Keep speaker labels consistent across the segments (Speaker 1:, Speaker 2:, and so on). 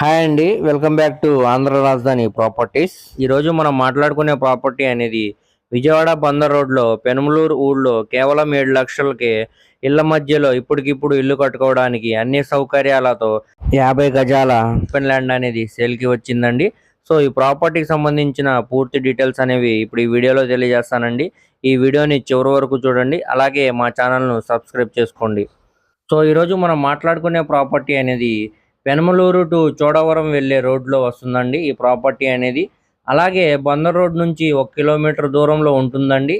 Speaker 1: Hi అండి welcome back to Andhra రాజధాని properties. ఈరోజు మనం మాట్లాడుకునే ప్రాపర్టీ అనేది విజయవాడ బందర్ రోడ్లో పెనుమలూరు ఊళ్ళో కేవలం ఏడు లక్షలకి ఇళ్ళ మధ్యలో ఇప్పటికిప్పుడు ఇల్లు కట్టుకోవడానికి అన్ని సౌకర్యాలతో యాభై గజాల ఓపెన్ ల్యాండ్ అనేది సేల్కి వచ్చిందండి. సో ఈ ప్రాపర్టీకి సంబంధించిన పూర్తి డీటెయిల్స్ అనేవి ఇప్పుడు ఈ వీడియోలో తెలియజేస్తానండి. ఈ వీడియోని చివరి వరకు చూడండి అలాగే మా ఛానల్ను సబ్స్క్రైబ్ చేసుకోండి. సో ఈరోజు మనం మాట్లాడుకునే ప్రాపర్టీ అనేది పెనమలూరు టు చోడవరం వెళ్ళే రోడ్లో వస్తుందండి. ఈ ప్రాపర్టీ అనేది అలాగే బందర్ రోడ్ నుంచి ఒక కిలోమీటర్ దూరంలో ఉంటుందండి.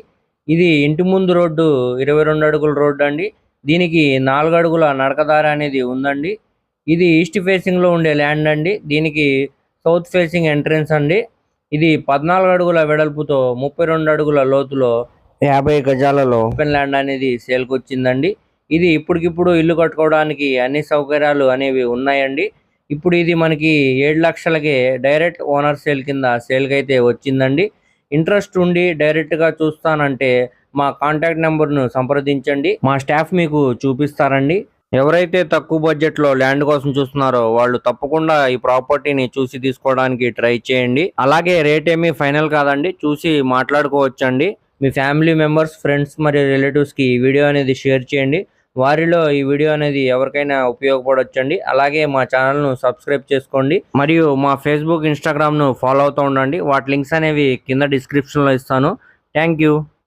Speaker 1: ఇది ఇంటి ముందు రోడ్డు ఇరవై రెండు అడుగుల రోడ్డు అండి. దీనికి నాలుగు అడుగుల నడకదారి అనేది ఉందండి. ఇది ఈస్ట్ ఫేసింగ్లో ఉండే ల్యాండ్ అండి. దీనికి సౌత్ ఫేసింగ్ ఎంట్రన్స్ అండి. ఇది పద్నాలుగు అడుగుల వెడల్పుతో ముప్పై రెండు అడుగుల లోతులో యాభై గజాలలో ఓపెన్ ల్యాండ్ అనేది సేల్కి వచ్చిందండి. ఇది ఇప్పటికిప్పుడు ఇల్లు కట్టుకోవడానికి అన్ని సౌకర్యాలు అనేవి ఉన్నాయండి. ఇప్పుడు ఇది మనకి ఏడు లక్షలకే డైరెక్ట్ ఓనర్ సేల్ కింద సేల్కి అయితే వచ్చిందండి. ఇంట్రెస్ట్ ఉండి డైరెక్ట్గా చూస్తానంటే మా కాంటాక్ట్ నెంబర్ను సంప్రదించండి. మా స్టాఫ్ మీకు చూపిస్తారండి. ఎవరైతే తక్కువ బడ్జెట్లో ల్యాండ్ కోసం చూస్తున్నారో వాళ్ళు తప్పకుండా ఈ ప్రాపర్టీని చూసి తీసుకోవడానికి ట్రై చేయండి. అలాగే రేట్ ఏమీ ఫైనల్ కాదండి. చూసి మాట్లాడుకోవచ్చండి. మీ ఫ్యామిలీ మెంబర్స్ ఫ్రెండ్స్ మరియు రిలేటివ్స్కి ఈ వీడియో అనేది షేర్ చేయండి. వారిలో ఈ వీడియో అనేది ఎవరికైనా ఉపయోగపడొచ్చండి. అలాగే మా ఛానల్ను సబ్స్క్రైబ్ చేసుకోండి. మరియు మా ఫేస్బుక్ ఇన్స్టాగ్రామ్ను ఫాలో అవుతూ ఉండండి. వాటి లింక్స్ అనేవి కింద డిస్క్రిప్షన్లో ఇస్తాను. Thank you.